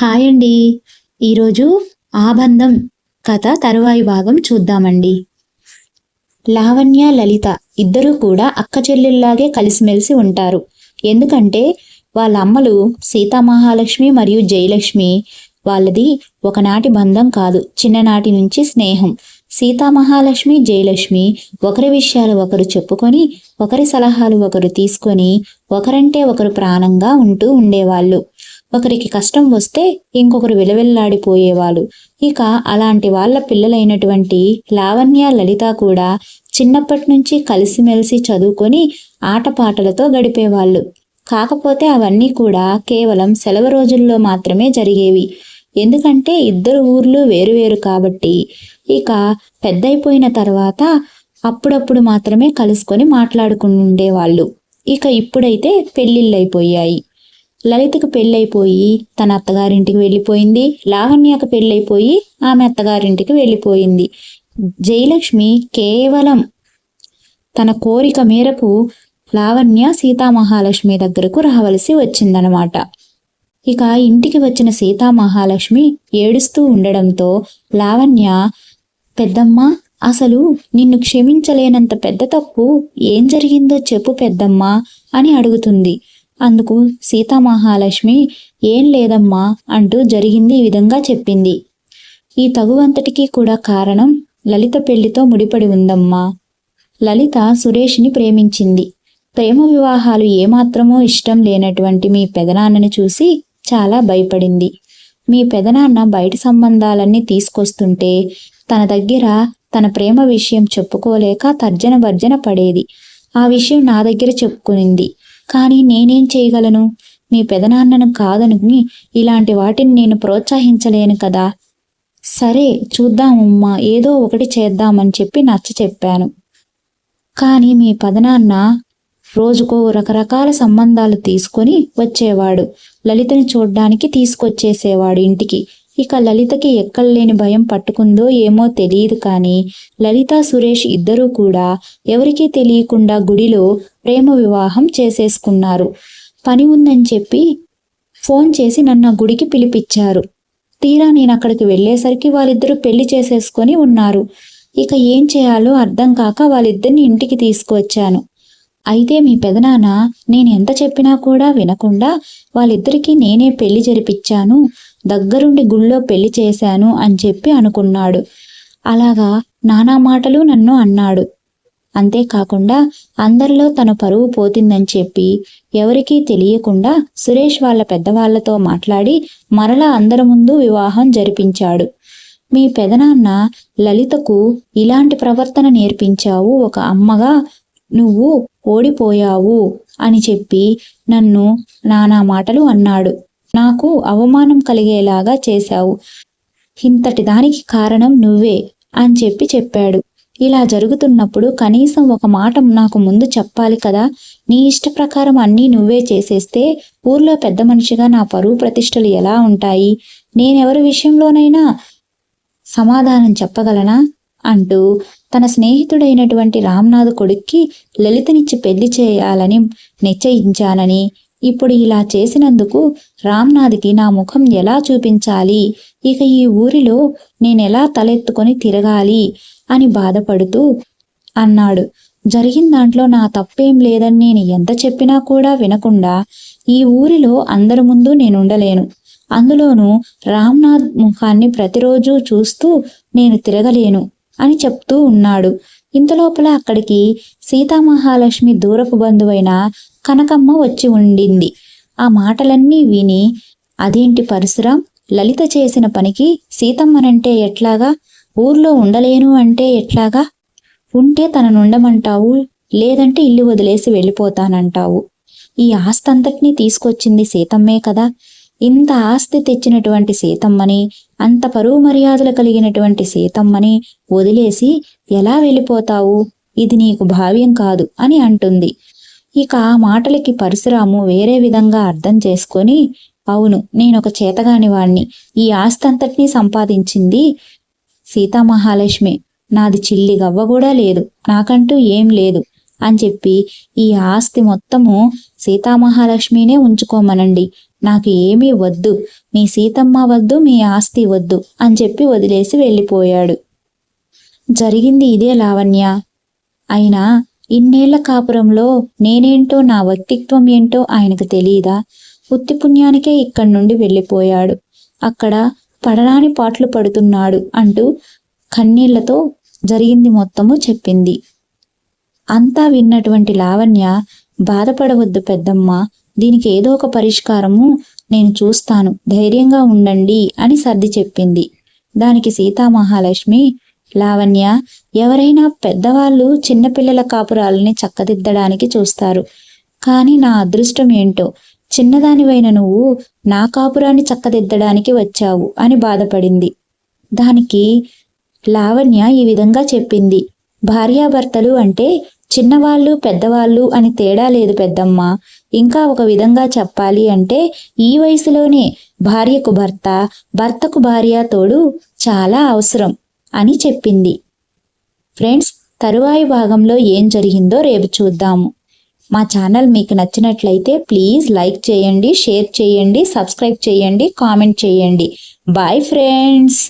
Hi అండి ఈరోజు ఆబంధం కథ తరువాయి భాగం చూద్దామండి. లావణ్య లలిత ఇద్దరూ కూడా అక్క చెల్లెల్లాగే కలిసిమెలిసి ఉంటారు. ఎందుకంటే వాళ్ళ అమ్మలు సీతామహాలక్ష్మి మరియు జయలక్ష్మి వాళ్ళది ఒకనాటి బంధం కాదు చిన్ననాటి నుంచి స్నేహం. సీతామహాలక్ష్మి జయలక్ష్మి ఒకరి విషయాలు ఒకరు చెప్పుకొని ఒకరి సలహాలు ఒకరు తీసుకొని ఒకరంటే ఒకరు ప్రాణంగా ఉంటూ ఉండేవాళ్ళు. ఒకరికి కష్టం వస్తే ఇంకొకరు విలవిల్లాడిపోయేవాళ్ళు. ఇక అలాంటి వాళ్ళ పిల్లలైనటువంటి లావణ్య లలిత కూడా చిన్నప్పటి నుంచి కలిసిమెలిసి చదువుకొని ఆటపాటలతో గడిపేవాళ్ళు. కాకపోతే అవన్నీ కూడా కేవలం సెలవు రోజుల్లో మాత్రమే జరిగేవి. ఎందుకంటే ఇద్దరు ఊర్లు వేరువేరు కాబట్టి. ఇక పెద్దయిపోయిన తర్వాత అప్పుడప్పుడు మాత్రమే కలుసుకొని మాట్లాడుకుని ఉండేవాళ్ళు ఇక ఇప్పుడైతే పెళ్ళిళ్ళైపోయాయి లలితకు పెళ్ళైపోయి తన అత్తగారింటికి వెళ్ళిపోయింది. లావణ్యకు పెళ్ళైపోయి ఆమె అత్తగారింటికి వెళ్ళిపోయింది. జయలక్ష్మి కేవలం తన కోరిక మేరకు లావణ్య సీతామహాలక్ష్మి దగ్గరకు రావలసి వచ్చిందనమాట. ఇక ఇంటికి వచ్చిన సీతామహాలక్ష్మి ఏడుస్తూ ఉండడంతో లావణ్య పెద్దమ్మ అసలు నిన్ను క్షమించలేనంత పెద్ద తప్పు ఏం జరిగిందో చెప్పు పెద్దమ్మ అని అడుగుతుంది. అందుకు సీతామహాలక్ష్మి ఏం లేదమ్మా అంటూ జరిగింది ఈ విధంగా చెప్పింది. ఈ తగువంతటికీ కూడా కారణం లలిత పెళ్ళితో ముడిపడి ఉందమ్మా. లలిత సురేష్ని ప్రేమించింది. ప్రేమ వివాహాలు ఏమాత్రమో ఇష్టం లేనటువంటి మీ పెదనాన్నని చూసి చాలా భయపడింది. మీ పెదనాన్న బయట సంబంధాలన్నీ తీసుకొస్తుంటే తన దగ్గర తన ప్రేమ విషయం చెప్పుకోలేక తర్జన భర్జన పడేది. ఆ విషయం నా దగ్గర చెప్పుకునింది. కానీ నేనేం చేయగలను? మీ పెదనాన్నను కాదనుకుని ఇలాంటి వాటిని నేను ప్రోత్సహించలేను కదా. సరే చూద్దామమ్మా ఏదో ఒకటి చేద్దామని చెప్పి నచ్చ చెప్పాను. కానీ మీ పెదనాన్న రోజుకో రకరకాల సంబంధాలు తీసుకొని వచ్చేవాడు. లలితని చూడ్డానికి తీసుకొచ్చేసేవాడు ఇంటికి. ఇక లలితకి ఎక్కడలేని భయం పట్టుకుందో ఏమో తెలియదు కానీ లలిత సురేష్ ఇద్దరూ కూడా ఎవరికీ తెలియకుండా గుడిలో ప్రేమ వివాహం చేసేసుకున్నారు. పని ఉందని చెప్పి ఫోన్ చేసి నన్ను గుడికి పిలిపించారు. తీరా నేను అక్కడికి వెళ్ళేసరికి వాళ్ళిద్దరూ పెళ్ళి చేసేసుకొని ఉన్నారు. ఇక ఏం చేయాలో అర్థం కాక వాళ్ళిద్దరిని ఇంటికి తీసుకువచ్చాను. అయితే మీ పెదనాన్న నేను ఎంత చెప్పినా కూడా వినకుండా వాళ్ళిద్దరికీ నేనే పెళ్ళి జరిపించాను దగ్గరుండి గుళ్ళో పెళ్ళి చేశాను అని చెప్పి అనుకున్నాడు. అలాగా నానా మాటలు నన్ను అన్నాడు. అంతేకాకుండా అందరిలో తన పరువు పోతుందని చెప్పి ఎవరికీ తెలియకుండా సురేష్ వాళ్ళ పెద్దవాళ్ళతో మాట్లాడి మరలా అందరి ముందు వివాహం జరిపించాడు. మీ పెదనాన్న లలితకు ఇలాంటి ప్రవర్తన నేర్పించావు ఒక అమ్మగా నువ్వు ఓడిపోయావు అని చెప్పి నన్ను నానా మాటలు అన్నాడు. నాకు అవమానం కలిగేలాగా చేశావు. ఇంతటి దానికి కారణం నువ్వే అని చెప్పి చెప్పాడు. ఇలా జరుగుతున్నప్పుడు కనీసం ఒక మాట నాకు ముందు చెప్పాలి కదా? నీ ఇష్ట ప్రకారం అన్నీ నువ్వే చేసేస్తే ఊర్లో పెద్ద మనిషిగా నా పరువు ప్రతిష్టలు ఎలా ఉంటాయి? నేనెవరి విషయంలోనైనా సమాధానం చెప్పగలనా? అంటూ తన స్నేహితుడైనటువంటి రామ్నాథ్ కొడుక్కి లలితనిచ్చి పెళ్ళి చేయాలని నిశ్చయించానని ఇప్పుడు ఇలా చేసినందుకు రామ్నాథ్కి నా ముఖం ఎలా చూపించాలి? ఇక ఈ ఊరిలో నేనెలా తలెత్తుకొని తిరగాలి? అని బాధపడుతూ అన్నాడు. జరిగిన దాంట్లో నా తప్పేం లేదని నేను ఎంత చెప్పినా కూడా వినకుండా ఈ ఊరిలో అందరి ముందు నేనుండలేను. అందులోనూ రామ్నాథ్ ముఖాన్ని ప్రతిరోజు చూస్తూ నేను తిరగలేను అని చెప్తూ ఉన్నాడు. ఇంతలోపల అక్కడికి సీతామహాలక్ష్మి దూరపు బంధువైన కనకమ్మ వచ్చి ఉండింది. ఆ మాటలన్నీ విని అదేంటి పరశురాం? లలిత చేసిన పనికి సీతమ్మనంటే ఎట్లాగా? ఊర్లో ఉండలేను అంటే ఎట్లాగా? ఉంటే తననుండమంటావు లేదంటే ఇల్లు వదిలేసి వెళ్ళిపోతానంటావు. ఈ ఆస్తంతటినీ తీసుకొచ్చింది సీతమ్మే కదా. ఇంత ఆస్తి తెచ్చినటువంటి సీతమ్మని అంత పరువు మర్యాదలు కలిగినటువంటి సీతమ్మని వదిలేసి ఎలా వెళ్ళిపోతావు? ఇది నీకు భావ్యం కాదు అని అంటుంది. ఇక ఆ మాటలకి పరశురాము వేరే విధంగా అర్థం చేసుకొని అవును నేనొక చేతగాని వాణ్ణి. ఈ ఆస్తి అంతటినీ సంపాదించింది సీతామహాలక్ష్మి. నాది చిల్లి గవ్వ కూడా లేదు. నాకంటూ ఏం లేదు. అని చెప్పి ఈ ఆస్తి మొత్తము సీతామహాలక్ష్మినే ఉంచుకోమనండి. నాకు ఏమీ వద్దు. మీ సీతమ్మ వద్దు మీ ఆస్తి వద్దు అని చెప్పి వదిలేసి వెళ్ళిపోయాడు. జరిగింది ఇదే లావణ్య. అయినా ఇన్నేళ్ళ కాపురంలో నేనేంటో నా వ్యక్తిత్వం ఏంటో ఆయనకు తెలియదా? ఉత్తి పుణ్యానికే ఇక్కడి నుండి వెళ్ళిపోయాడు. అక్కడ పడరాని పాటలు పడుతున్నాడు అంటూ కన్నీళ్ళతో జరిగింది మొత్తము చెప్పింది. అంతా విన్నటువంటి లావణ్య బాధపడవద్దు పెద్దమ్మ దీనికి ఏదో ఒక పరిష్కారము నేను చూస్తాను ధైర్యంగా ఉండండి అని సర్ది చెప్పింది. దానికి సీతామహాలక్ష్మి లావణ్య ఎవరైనా పెద్దవాళ్ళు చిన్నపిల్లల కాపురాలని చక్కదిద్దడానికి చూస్తారు. కానీ నా అదృష్టం ఏంటో? చిన్నదానివైన నువ్వు నా కాపురాన్ని చక్కదిద్దడానికి వచ్చావు అని బాధపడింది. దానికి లావణ్య ఈ విధంగా చెప్పింది. భార్యాభర్తలు అంటే చిన్నవాళ్ళు పెద్దవాళ్ళు అని తేడా లేదు పెద్దమ్మ. ఇంకా ఒక విధంగా చెప్పాలి అంటే ఈ వయసులోనే భార్యకు భర్త భర్తకు భార్య తోడు చాలా అవసరం అని చెప్పింది. ఫ్రెండ్స్ తరువాయి భాగంలో ఏం జరిగిందో రేపు చూద్దాము. మా ఛానల్ మీకు నచ్చినట్లయితే ప్లీజ్ లైక్ చేయండి షేర్ చేయండి సబ్స్క్రైబ్ చేయండి కామెంట్ చేయండి. Bye friends!